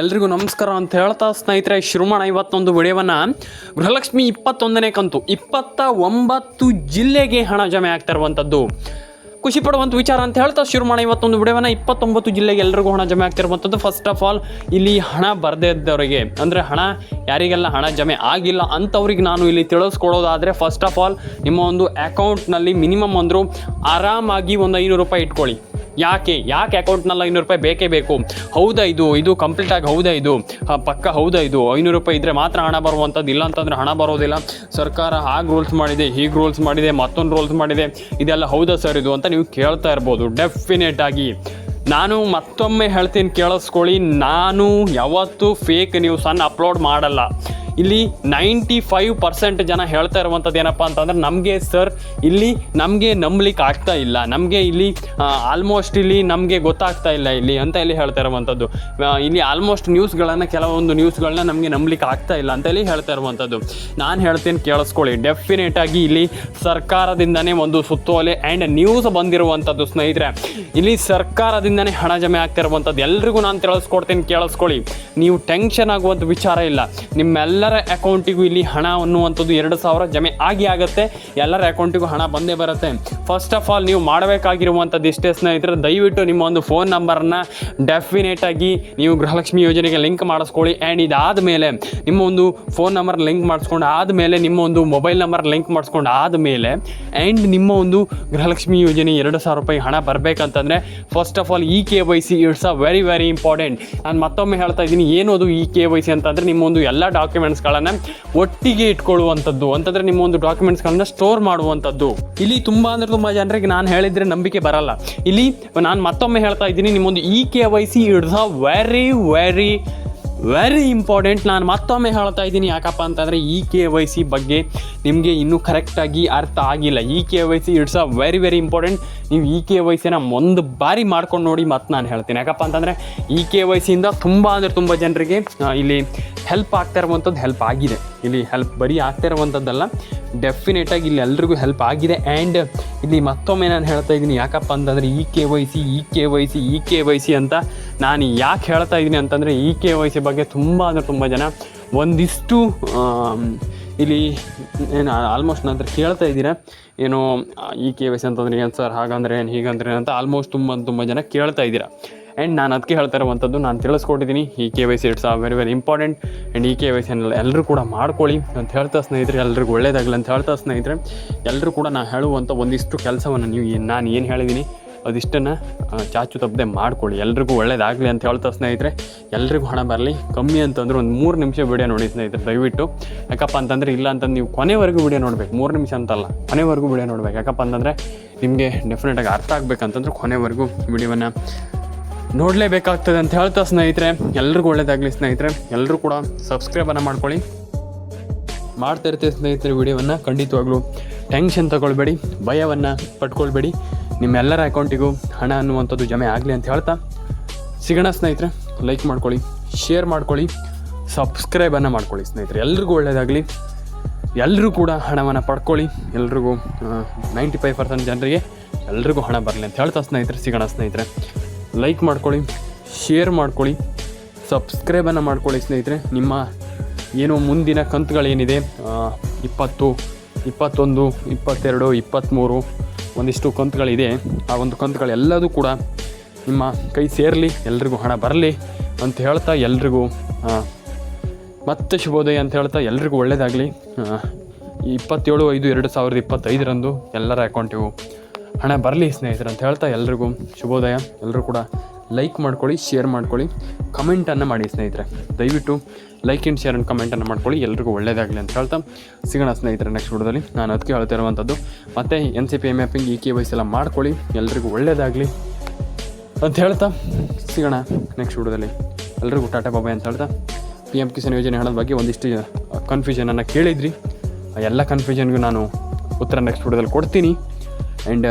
ಎಲ್ರಿಗೂ ನಮಸ್ಕಾರ ಅಂತ ಹೇಳ್ತಾ ಸ್ನೇಹಿತರೆ ಶುರು ಮಾಡೋಣ ಇವತ್ತೊಂದು ವಿಡಿಯೋವನ್ನು ಗೃಹಲಕ್ಷ್ಮಿ ಇಪ್ಪತ್ತೊಂದನೇ ಕಂತು, ಇಪ್ಪತ್ತ ಒಂಬತ್ತು ಜಿಲ್ಲೆಗೆ ಹಣ ಜಮೆ ಆಗ್ತಾ ಇರುವಂಥದ್ದು ಖುಷಿ ಪಡುವಂಥ ವಿಚಾರ ಅಂತ ಹೇಳ್ತಾ ಶುರು ಇವತ್ತೊಂದು ವಿಡಿಯೋವನ್ನು ಇಪ್ಪತ್ತೊಂಬತ್ತು ಜಿಲ್ಲೆಗೆ ಎಲ್ರಿಗೂ ಹಣ ಜಮೆ ಆಗ್ತಿರುವಂಥದ್ದು ಫಸ್ಟ್ ಆಫ್ ಆಲ್ ಇಲ್ಲಿ ಹಣ ಬರದೇ ಇದ್ದವರಿಗೆ, ಅಂದರೆ ಹಣ ಯಾರಿಗೆಲ್ಲ ಹಣ ಜಮೆ ಆಗಿಲ್ಲ ಅಂಥವ್ರಿಗೆ ನಾನು ಇಲ್ಲಿ ತಿಳಿಸ್ಕೊಡೋದಾದರೆ ಫಸ್ಟ್ ಆಫ್ ಆಲ್ ನಿಮ್ಮ ಒಂದು ಅಕೌಂಟ್ನಲ್ಲಿ ಮಿನಿಮಮ್ ಅಂದರೂ ಆರಾಮಾಗಿ ಒಂದು ಐನೂರು ರೂಪಾಯಿ ಇಟ್ಕೊಳ್ಳಿ. ಯಾಕೆ? ಯಾಕೆ ಅಕೌಂಟ್ನಲ್ಲಿ ಐನೂರು ರೂಪಾಯಿ ಬೇಕೇ ಬೇಕು? ಹೌದಾ ಇದು? ಇದು ಕಂಪ್ಲೀಟ್ ಆಗಿ ಹೌದಾ ಇದು? ಪಕ್ಕ ಹೌದಾ ಇದು? ಐನೂರು ರೂಪಾಯಿ ಇದ್ದರೆ ಮಾತ್ರ ಹಣ ಬರುವಂಥದ್ದು, ಇಲ್ಲ ಅಂತಂದರೆ ಹಣ ಬರೋದಿಲ್ಲ. ಸರ್ಕಾರ ಹಾಗೆ ರೂಲ್ಸ್ ಮಾಡಿದೆ, ಹೀಗೆ ರೂಲ್ಸ್ ಮಾಡಿದೆ, ಮತ್ತೊಂದು ರೂಲ್ಸ್ ಮಾಡಿದೆ. ಇದೆಲ್ಲ ಹೌದಾ ಸರ್ ಇದು ಅಂತ ನೀವು ಕೇಳ್ತಾ ಇರ್ಬೋದು ಡೆಫಿನೆಟ್ ಆಗಿ. ನಾನು ಮತ್ತೊಮ್ಮೆ ಹೇಳ್ತೀನಿ, ಕೇಳಿಸ್ಕೊಳ್ಳಿ. ನಾನು ಯಾವತ್ತೂ ಫೇಕ್ ನ್ಯೂಸನ್ನು ಅಪ್ಲೋಡ್ ಮಾಡಲ್ಲ. ಇಲ್ಲಿ ನೈಂಟಿ ಫೈವ್ ಪರ್ಸೆಂಟ್ ಜನ ಹೇಳ್ತಾ ಇರುವಂಥದ್ದು ಏನಪ್ಪ ಅಂತಂದ್ರೆ ನಮಗೆ ಸರ್ ಇಲ್ಲಿ ನಮಗೆ ನಂಬಲಿಕ್ಕೆ ಆಗ್ತಾ ಇಲ್ಲ. ನಮಗೆ ಇಲ್ಲಿ ಆಲ್ಮೋಸ್ಟ್ ಇಲ್ಲಿ ನಮಗೆ ಗೊತ್ತಾಗ್ತಾ ಇಲ್ಲ ಇಲ್ಲಿ ಅಂತ ಇಲ್ಲಿ ಹೇಳ್ತಾ ಇರುವಂಥದ್ದು. ಇಲ್ಲಿ ಆಲ್ಮೋಸ್ಟ್ ನ್ಯೂಸ್ಗಳನ್ನು ಕೆಲವೊಂದು ನ್ಯೂಸ್ಗಳನ್ನ ನಮಗೆ ನಂಬಲಿಕ್ಕೆ ಆಗ್ತಾ ಇಲ್ಲ ಅಂತ ಇಲ್ಲಿ ಹೇಳ್ತಾ ಇರುವಂಥದ್ದು. ನಾನು ಹೇಳ್ತೀನಿ ಕೇಳಿಸ್ಕೊಳ್ಳಿ. ಡೆಫಿನೆಟಾಗಿ ಇಲ್ಲಿ ಸರ್ಕಾರದಿಂದನೇ ಒಂದು ಸುತ್ತೋಲೆ ಆ್ಯಂಡ್ ನ್ಯೂಸ್ ಬಂದಿರುವಂಥದ್ದು ಸ್ನೇಹಿತರೆ. ಇಲ್ಲಿ ಸರ್ಕಾರದಿಂದನೇ ಹಣ ಜಮೆ ಆಗ್ತಾ ಇರುವಂಥದ್ದು. ಎಲ್ರಿಗೂ ನಾನು ತಿಳಿಸ್ಕೊಡ್ತೀನಿ, ಕೇಳಿಸ್ಕೊಳ್ಳಿ. ನೀವು ಟೆನ್ಷನ್ ಆಗುವಂಥ ವಿಚಾರ ಇಲ್ಲ. ನಿಮ್ಮೆಲ್ಲರ ಅಕೌಂಟಿಗೂ ಇಲ್ಲಿ ಹಣ ಅನ್ನುವಂಥದ್ದು ಎರಡು ಸಾವಿರ ಜಮೆ ಆಗಿ ಆಗುತ್ತೆ. ಎಲ್ಲರ ಅಕೌಂಟಿಗೂ ಹಣ ಬಂದೇ ಬರುತ್ತೆ. ಫಸ್ಟ್ ಆಫ್ ಆಲ್ ನೀವು ಮಾಡಬೇಕಾಗಿರುವಂಥದ್ದು ಇಷ್ಟೇ ಸ್ನೇಹಿತರೆ, ದಯವಿಟ್ಟು ನಿಮ್ಮ ಒಂದು ಫೋನ್ ನಂಬರನ್ನು ಡೆಫಿನೇಟ್ ಆಗಿ ನೀವು ಗೃಹಲಕ್ಷ್ಮಿ ಯೋಜನೆಗೆ ಲಿಂಕ್ ಮಾಡಿಸ್ಕೊಳ್ಳಿ. ಆ್ಯಂಡ್ ಇದಾದ ಮೇಲೆ ನಿಮ್ಮ ಒಂದು ಫೋನ್ ನಂಬರ್ ಲಿಂಕ್ ಮಾಡಿಸ್ಕೊಂಡು, ಆದಮೇಲೆ ನಿಮ್ಮ ಒಂದು ಮೊಬೈಲ್ ನಂಬರ್ ಲಿಂಕ್ ಮಾಡಿಸ್ಕೊಂಡು, ಆದಮೇಲೆ ಆ್ಯಂಡ್ ನಿಮ್ಮ ಒಂದು ಗೃಹಲಕ್ಷ್ಮಿ ಯೋಜನೆ ಎರಡು ಸಾವಿರ ರೂಪಾಯಿ ಹಣ ಬರಬೇಕಂತಂದರೆ first of all E K Y C it's a very very important ನಾನು ಮತ್ತೊಮ್ಮೆ ಹೇಳ್ತಾ ಇದ್ದೀನಿ ಏನು ಅದು ಇ ಕೆ ವೈ ಸಿ ಅಂತಂದರೆ, ನಿಮ್ಮ ಒಂದು ಎಲ್ಲ ಡಾಕ್ಯುಮೆಂಟ್ಸ್ಗಳನ್ನು ಒಟ್ಟಿಗೆ ಇಟ್ಕೊಳ್ಳುವಂಥದ್ದು. ಅಂತಂದರೆ ನಿಮ್ಮ ಒಂದು ಡಾಕ್ಯುಮೆಂಟ್ಸ್ಗಳನ್ನ ಸ್ಟೋರ್ ಮಾಡುವಂಥದ್ದು. ಇಲ್ಲಿ ತುಂಬ ಅಂದರೆ ತುಂಬ ಜನರಿಗೆ ನಾನು ಹೇಳಿದರೆ ನಂಬಿಕೆ ಬರಲ್ಲ. ಇಲ್ಲಿ ನಾನು ಮತ್ತೊಮ್ಮೆ ಹೇಳ್ತಾ ಇದ್ದೀನಿ, ನಿಮ್ಮೊಂದು E K Y C it's a very very very important ನಾನು ಮತ್ತೊಮ್ಮೆ ಹೇಳ್ತಾ ಇದ್ದೀನಿ. ಯಾಕಪ್ಪ ಅಂತಂದರೆ ಈ ಕೆ ವೈ ಸಿ ಬಗ್ಗೆ ನಿಮಗೆ ಇನ್ನೂ ಕರೆಕ್ಟಾಗಿ ಅರ್ಥ ಆಗಿಲ್ಲ. E K Y C it's a very very important ನೀವು ಇ ಕೆ ವೈ ಸಿನ ಒಂದು ಬಾರಿ ಮಾಡ್ಕೊಂಡು ನೋಡಿ ಮತ್ತು ನಾನು ಹೇಳ್ತೀನಿ. ಯಾಕಪ್ಪ ಅಂತಂದರೆ ಈ ಕೆ ವೈ ಸಿಯಿಂದ ತುಂಬ ಅಂದರೆ ತುಂಬ ಜನರಿಗೆ ಇಲ್ಲಿ ಹೆಲ್ಪ್ ಆಗ್ತಾ ಇರುವಂಥದ್ದು ಹೆಲ್ಪ್ ಆಗಿದೆ. ಇಲ್ಲಿ ಹೆಲ್ಪ್ ಬರೀ ಆಗ್ತಾ ಇರುವಂಥದ್ದಲ್ಲ ಡೆಫಿನೆಟಾಗಿ ಇಲ್ಲಿ ಎಲ್ರಿಗೂ ಹೆಲ್ಪ್ ಆಗಿದೆ. ಆ್ಯಂಡ್ ಇಲ್ಲಿ ಮತ್ತೊಮ್ಮೆ ನಾನು ಹೇಳ್ತಾ ಇದ್ದೀನಿ, ಯಾಕಪ್ಪ ಅಂತಂದರೆ E K Y C E K Y C E K Y C ಅಂತ ನಾನು ಯಾಕೆ ಹೇಳ್ತಾ ಇದ್ದೀನಿ ಅಂತಂದರೆ ಈ ಕೆ ವೈ ಸಿ ಬಗ್ಗೆ ತುಂಬ ಅಂದರೆ ತುಂಬ ಜನ ಒಂದಿಷ್ಟು ಇಲ್ಲಿ ಏನು ಆಲ್ಮೋಸ್ಟ್ ನಂತರ ಕೇಳ್ತಾ ಇದ್ದೀರಾ. ಏನು ಇ ಕೆ ವೈ ಸಿ ಅಂತಂದ್ರೆ ಏನು ಸರ್, ಹಾಗಂದ್ರೆ ಏನು, ಹೀಗಂದ್ರೆ ಅಂತ ಆಲ್ಮೋಸ್ಟ್ ತುಂಬ ತುಂಬ ಜನ ಕೇಳ್ತಾ ಇದ್ದೀರಾ. ಆ್ಯಂಡ್ ನಾನು ಅದಕ್ಕೆ ಹೇಳ್ತಾ ಇರುವಂಥದ್ದು, ನಾನು ತಿಳಿಸ್ಕೊಟ್ಟಿದ್ದೀನಿ, E K Y C it's a very very important and E K Y C ಎಲ್ಲರೂ ಕೂಡ ಮಾಡ್ಕೊಳ್ಳಿ ಅಂತ ಹೇಳ್ತಾ ಸ್ನೇಹಿತರೆ, ಎಲ್ರಿಗೂ ಒಳ್ಳೇದಾಗಲಿ ಅಂತ ಹೇಳ್ತಾ ಸ್ನೇಹಿತರೆ. ಎಲ್ಲರೂ ಕೂಡ ನಾನು ಹೇಳುವಂಥ ಒಂದಿಷ್ಟು ಕೆಲಸವನ್ನು ನೀವು ನಾನು ಏನು ಹೇಳಿದ್ದೀನಿ ಅದಿಷ್ಟನ್ನು ಚಾಚು ತಪ್ಪದೆ ಮಾಡ್ಕೊಳ್ಳಿ. ಎಲ್ರಿಗೂ ಒಳ್ಳೇದಾಗಲಿ ಅಂತ ಹೇಳ್ತಾ ಸ್ನೇಹಿತರೆ. ಎಲ್ರಿಗೂ ಹಣ ಬರಲಿ. ಕಮ್ಮಿ ಅಂತಂದ್ರೆ ಒಂದು ಮೂರು ನಿಮಿಷ ವಿಡಿಯೋ ನೋಡಿ ಸ್ನೇಹಿತರೆ, ದಯವಿಟ್ಟು. ಯಾಕಪ್ಪ ಅಂತಂದರೆ ಇಲ್ಲ ಅಂತಂದು ನೀವು ಕೊನೆವರೆಗೂ ವಿಡಿಯೋ ನೋಡಬೇಕು. ಮೂರು ನಿಮಿಷ ಅಂತಲ್ಲ, ಕೊನೆವರೆಗೂ ವಿಡಿಯೋ ನೋಡ್ಬೇಕು. ಯಾಕಪ್ಪ ಅಂತಂದರೆ ನಿಮಗೆ ಡೆಫಿನೆಟಾಗಿ ಅರ್ಥ ಆಗಬೇಕಂತಂದ್ರೆ ಕೊನೆವರೆಗೂ ವಿಡಿಯೋವನ್ನು ನೋಡಲೇಬೇಕಾಗ್ತದೆ ಅಂತ ಹೇಳ್ತಾ ಸ್ನೇಹಿತರೆ. ಎಲ್ರಿಗೂ ಒಳ್ಳೇದಾಗಲಿ ಸ್ನೇಹಿತರೆ. ಎಲ್ಲರೂ ಕೂಡ ಸಬ್ಸ್ಕ್ರೈಬನ್ನು ಮಾಡ್ಕೊಳ್ಳಿ. ಮಾಡ್ತಾ ಇರ್ತೀವಿ ಸ್ನೇಹಿತರೆ ವಿಡಿಯೋವನ್ನು. ಖಂಡಿತವಾಗ್ಲೂ ಟೆನ್ಷನ್ ತಗೊಳ್ಬೇಡಿ, ಭಯವನ್ನು ಪಟ್ಕೊಳ್ಬೇಡಿ. ನಿಮ್ಮೆಲ್ಲರ ಅಕೌಂಟಿಗೂ ಹಣ ಅನ್ನುವಂಥದ್ದು ಜಮೆ ಆಗಲಿ ಅಂತ ಹೇಳ್ತಾ ಸಿಗೋಣ ಸ್ನೇಹಿತರೆ ಲೈಕ್ ಮಾಡ್ಕೊಳ್ಳಿ ಶೇರ್ ಮಾಡ್ಕೊಳ್ಳಿ ಸಬ್ಸ್ಕ್ರೈಬನ್ನು ಮಾಡ್ಕೊಳ್ಳಿ ಸ್ನೇಹಿತರೆ. ಎಲ್ರಿಗೂ ಒಳ್ಳೆಯದಾಗಲಿ ಎಲ್ಲರೂ ಕೂಡ ಹಣವನ್ನು ಪಡ್ಕೊಳ್ಳಿ. ಎಲ್ರಿಗೂ ನೈಂಟಿ ಫೈವ್ ಪರ್ಸೆಂಟ್ ಜನರಿಗೆ ಎಲ್ರಿಗೂ ಹಣ ಬರಲಿ ಅಂತ ಹೇಳ್ತಾ ಸ್ನೇಹಿತರೆ, ಸಿಗೋಣ ಸ್ನೇಹಿತರೆ. ಲೈಕ್ ಮಾಡ್ಕೊಳ್ಳಿ ಶೇರ್ ಮಾಡ್ಕೊಳ್ಳಿ ಸಬ್ಸ್ಕ್ರೈಬನ್ನು ಮಾಡ್ಕೊಳ್ಳಿ ಸ್ನೇಹಿತರೆ. ನಿಮ್ಮ ಏನು ಮುಂದಿನ ಕಂತುಗಳೇನಿದೆ ಇಪ್ಪತ್ತು, ಇಪ್ಪತ್ತೊಂದು, ಇಪ್ಪತ್ತೆರಡು ಇಪ್ಪತ್ತ್ಮೂರು ಒಂದಿಷ್ಟು ಕಂತುಗಳಿದೆ. ಆ ಒಂದು ಕಂತುಗಳೆಲ್ಲದೂ ಕೂಡ ನಿಮ್ಮ ಕೈ ಸೇರಲಿ, ಎಲ್ರಿಗೂ ಹಣ ಬರಲಿ ಅಂತ ಹೇಳ್ತಾ ಎಲ್ರಿಗೂ ಮತ್ತೆ ಶುಭೋದಯ ಅಂತ ಹೇಳ್ತಾ ಎಲ್ರಿಗೂ ಒಳ್ಳೆಯದಾಗಲಿ ಇಪ್ಪತ್ತೇಳು ಐದು ಎರಡು ಸಾವಿರದ ಇಪ್ಪತ್ತೈದರಂದು ಎಲ್ಲರ ಅಕೌಂಟಿಗೂ ಹಣ ಬರಲಿ ಸ್ನೇಹಿತರೆ ಅಂತ ಹೇಳ್ತಾ ಎಲ್ರಿಗೂ ಶುಭೋದಯ. ಎಲ್ಲರೂ ಕೂಡ ಲೈಕ್ ಮಾಡ್ಕೊಳ್ಳಿ, ಶೇರ್ ಮಾಡ್ಕೊಳ್ಳಿ, ಕಮೆಂಟನ್ನು ಮಾಡಿ ಸ್ನೇಹಿತರೆ. ದಯವಿಟ್ಟು ಲೈಕ್ ಆ್ಯಂಡ್ ಶೇರ್ ಆ್ಯಂಡ್ ಕಮೆಂಟನ್ನು ಮಾಡ್ಕೊಳ್ಳಿ. ಎಲ್ರಿಗೂ ಒಳ್ಳೆಯದಾಗಲಿ ಅಂತ ಹೇಳ್ತಾ ಸಿಗೋಣ ಸ್ನೇಹಿತರೆ ನೆಕ್ಸ್ಟ್ ವಿಡಿಯೋದಲ್ಲಿ. ನಾನು ಅದಕ್ಕೆ ಹೇಳ್ತಾ ಇರುವಂಥದ್ದು ಮತ್ತು N C P M mapping E K Y C ಎಲ್ಲ ಮಾಡ್ಕೊಳ್ಳಿ. ಎಲ್ರಿಗೂ ಒಳ್ಳೆಯದಾಗಲಿ ಅಂತ ಹೇಳ್ತಾ ಸಿಗೋಣ ನೆಕ್ಸ್ಟ್ ವಿಡಿಯೋದಲ್ಲಿ. ಎಲ್ರಿಗೂ ಟಾಟಾ ಬಾಬಾಯ್ ಅಂತ ಹೇಳ್ತಾ ಪಿ ಎಂ ಕಿಸಾನ್ ಯೋಜನೆ ಹಣದ ಬಗ್ಗೆ ಒಂದಿಷ್ಟು ಕನ್ಫ್ಯೂಷನನ್ನು ಕೇಳಿದ್ರಿ. ಆ, ಎಲ್ಲ ಕನ್ಫ್ಯೂಷನ್ಗೂ ನಾನು ಉತ್ತರ ನೆಕ್ಸ್ಟ್ ವಿಡಿಯೋದಲ್ಲಿ ಕೊಡ್ತೀನಿ. ಆ್ಯಂಡ್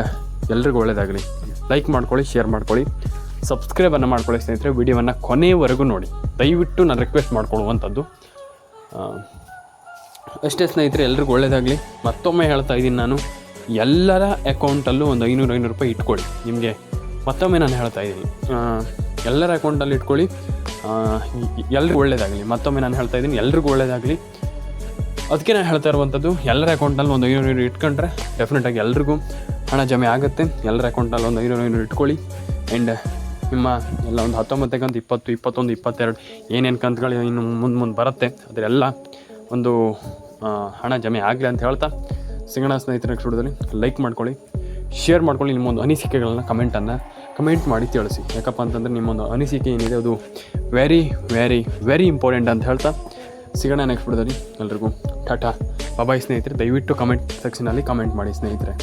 ಎಲ್ರಿಗೂ ಒಳ್ಳೆಯದಾಗಲಿ ಲೈಕ್ ಮಾಡ್ಕೊಳ್ಳಿ ಶೇರ್ ಮಾಡ್ಕೊಳ್ಳಿ. ಸಬ್ಸ್ಕ್ರೈಬನ್ನು ಮಾಡ್ಕೊಳ್ಳಿ ಸ್ನೇಹಿತರೆ, ವಿಡಿಯೋವನ್ನು ಕೊನೆಯವರೆಗೂ ನೋಡಿ. ದಯವಿಟ್ಟು ನಾನು ರಿಕ್ವೆಸ್ಟ್ ಮಾಡ್ಕೊಳ್ಳುವಂಥದ್ದು. ಅಷ್ಟೇ ಸ್ನೇಹಿತರೆ, ಎಲ್ರಿಗೂ ಒಳ್ಳೆಯದಾಗಲಿ ಮತ್ತೊಮ್ಮೆ ಹೇಳ್ತಾ ಇದ್ದೀನಿ ನಾನು, ಎಲ್ಲರ ಅಕೌಂಟಲ್ಲೂ ಒಂದು ಐನೂರು ಐನೂರು ರೂಪಾಯಿ ಇಟ್ಕೊಳ್ಳಿ. ನಿಮಗೆ ಮತ್ತೊಮ್ಮೆ ನಾನು ಹೇಳ್ತಾ ಇದ್ದೀನಿ. ಎಲ್ಲರ ಅಕೌಂಟಲ್ಲಿ ಇಟ್ಕೊಳ್ಳಿ. ಎಲ್ರಿಗೂ ಒಳ್ಳೇದಾಗಲಿ. ಮತ್ತೊಮ್ಮೆ ನಾನು ಹೇಳ್ತಾ ಇದ್ದೀನಿ, ಎಲ್ರಿಗೂ ಒಳ್ಳೇದಾಗಲಿ. ಅದಕ್ಕೆ ನಾನು ಹೇಳ್ತಾ ಇರುವಂಥದ್ದು, ಎಲ್ಲರ ಅಕೌಂಟಲ್ಲಿ ಒಂದು ಐನೂರು ಐನೂರು ಇಟ್ಕೊಂಡ್ರೆ ಡೆಫಿನೆಟಾಗಿ ಎಲ್ರಿಗೂ ಹಣ ಜಮೆ ಆಗುತ್ತೆ. ಎಲ್ಲರ ಅಕೌಂಟಲ್ಲಿ ಒಂದು ಐನೂರು ಐನೂರು ಇಟ್ಕೊಳ್ಳಿ. ಆ್ಯಂಡ್ ನಿಮ್ಮ ಎಲ್ಲ ಒಂದು ಹತ್ತೊಂಬತ್ತನೇ ಕಂತು ಇಪ್ಪತ್ತು, ಇಪ್ಪತ್ತೊಂದು, ಇಪ್ಪತ್ತೆರಡು ಏನೇನು ಕಂತುಗಳು ಇನ್ನು ಮುಂದೆ ಮುಂದೆ ಬರುತ್ತೆ, ಅದರೆಲ್ಲ ಒಂದು ಹಣ ಜಮೆ ಆಗಲಿ ಅಂತ ಹೇಳ್ತಾ ಸಿಂಗಣ ಸ್ನೇಹಿತರ ಸ್ಟುಡಿಯೋದಲ್ಲಿ ಲೈಕ್ ಮಾಡ್ಕೊಳ್ಳಿ ಶೇರ್ ಮಾಡ್ಕೊಳ್ಳಿ ನಿಮ್ಮೊಂದು ಅನಿಸಿಕೆಗಳನ್ನ ಕಮೆಂಟನ್ನು ಕಮೆಂಟ್ ಮಾಡಿ ತಿಳಿಸಿ. ಯಾಕಪ್ಪ ಅಂತಂದರೆ ನಿಮ್ಮೊಂದು ಅನಿಸಿಕೆ ಏನಿದೆ ಅದು ವೆರಿ ವೆರಿ ವೆರಿ ಇಂಪಾರ್ಟೆಂಟ್ ಅಂತ ಹೇಳ್ತಾ ಸಿಗೋಣ ನೆಕ್ಸ್ಟ್ ಬಿಡೋದಲ್ಲಿ ಎಲ್ರಿಗೂ ಟಾಟಾ. ಬಾಯ್ ಸ್ನೇಹಿತರೆ, ದಯವಿಟ್ಟು ಕಮೆಂಟ್ ಸೆಕ್ಷನಲ್ಲಿ ಕಮೆಂಟ್ ಮಾಡಿ ಸ್ನೇಹಿತರೆ.